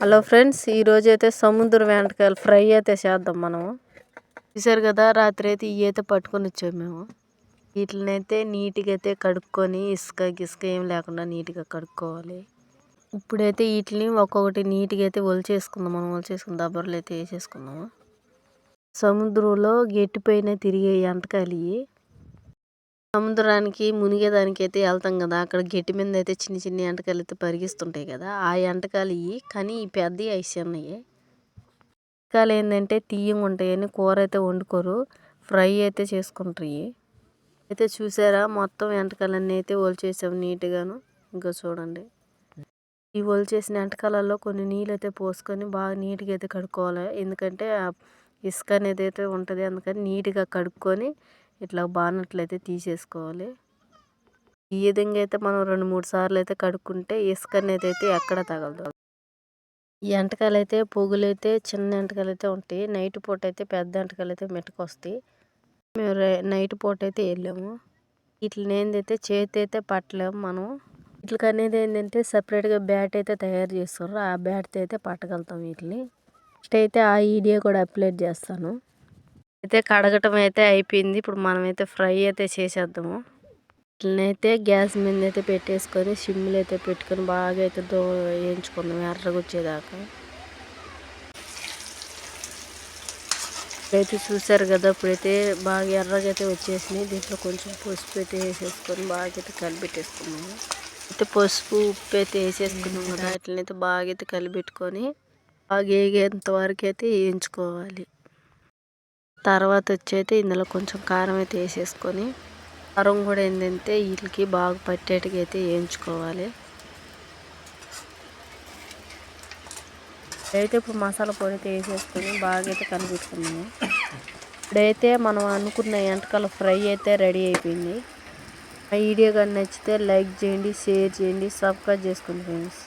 Hello friends ఈరోజు అయితే సముద్ర వెంటకాయలు ఫ్రై అయితే చేద్దాం మనం చూసారు కదా రాత్రి అయితే ఇవి అయితే పట్టుకొని వచ్చాము మేము. వీటిని అయితే నీట్గా అయితే కడుక్కొని ఇసుక గిసుక ఏం లేకుండా నీట్గా కడుక్కోవాలి. ఇప్పుడైతే వీటిని ఒక్కొక్కటి నీట్గా అయితే ఒలిచేసుకుందాం. మనం ఒలిచేసుకున్న దబ్బర్లు అయితే వేసేసుకుందాము. సముద్రంలో గట్టిపైన తిరిగే ఎంటకాయలు ఇవి. సముద్రానికి మునిగేదానికి అయితే వెళ్తాం కదా అక్కడ గట్టి మీద అయితే చిన్న చిన్న ఎంటకాయలు అయితే పరిగిస్తుంటాయి కదా ఆ ఎంటకాలు ఇవి కానీ ఈ పెద్ద అవి చిన్నవి ఎంటకాయలు ఏంటంటే తీయంగా ఉంటాయని కూర అయితే వండుకోరు ఫ్రై అయితే చేసుకుంటారు అయితే చూసారా మొత్తం వెంటకాలన్నీ అయితే ఒలిచేసాం నీట్గాను. ఇంకా చూడండి. ఈ ఒలిచేసిన ఎంటకాలలో కొన్ని నీళ్ళు అయితే పోసుకొని బాగా నీట్గా అయితే కడుక్కోవాలి. ఎందుకంటే ఇసుక అనేది అయితే ఉంటుంది అందుకని నీట్గా కడుక్కొని ఇట్లా బానట్లయితే తీసేసుకోవాలి. ఈ విధంగా అయితే మనం రెండు మూడు సార్లు అయితే కడుక్కుంటే ఇసుక అనేది అయితే ఎక్కడ తగలదు. ఈ ఎంటకాయలు అయితే పొగులు అయితే చిన్న ఎంటకాయలు అయితే ఉంటాయి. నైట్ పూట అయితే పెద్ద ఎంటకాయలు అయితే మెట్టుకొస్తాయి. మేము నైట్ పూట అయితే వెళ్ళాము. వీటిని నేందైతే చేతి అయితే పట్టలేము మనం. వీటికి అనేది ఏంటంటే సపరేట్గా బ్యాట్ అయితే తయారు చేస్తారు ఆ బ్యాట్తో అయితే పట్టగలుగుతాం వీటిని. నెక్స్ట్ అయితే ఆ వీడియో కూడా అప్లోడ్ చేస్తాను. అయితే కడగటం అయితే అయిపోయింది. ఇప్పుడు మనమైతే ఫ్రై అయితే చేసేద్దాము. ఇట్లనైతే గ్యాస్ మీద అయితే పెట్టేసుకొని సిమ్లు అయితే పెట్టుకొని బాగా అయితే దో వేయించుకుందాం ఎర్రగా వచ్చేదాకా ఇప్పుడైతే చూసారు కదా ఇప్పుడైతే బాగా ఎర్రగా అయితే వచ్చేసినాయి. దీంట్లో కొంచెం పసుపు అయితే వేసేసుకొని బాగా అయితే కలిపెట్టేసుకున్నాము అయితే పసుపు ఉప్పు అయితే వేసేసుకున్నాం కదా అట్లనైతే బాగా అయితే కలిపెట్టుకొని బాగా వేగేంత వరకు అయితే వేయించుకోవాలి. తర్వాత వచ్చి అయితే ఇందులో కొంచెం కారం అయితే వేసేసుకొని కారం కూడా ఏంటంటే వీటికి బాగా పట్టేట్టుగా అయితే వేయించుకోవాలి. అయితే ఇప్పుడు మసాలా పొడి అయితే వేసేసుకొని బాగా అయితే కనిపెట్టుకున్నాము. ఇప్పుడైతే మనం అనుకున్న ఎంటకాల ఫ్రై అయితే రెడీ అయిపోయింది. ఆ వీడియో కానీ నచ్చితే లైక్ చేయండి షేర్ చేయండి సబ్స్క్రైబ్ చేసుకోండి ఫ్రెండ్స్.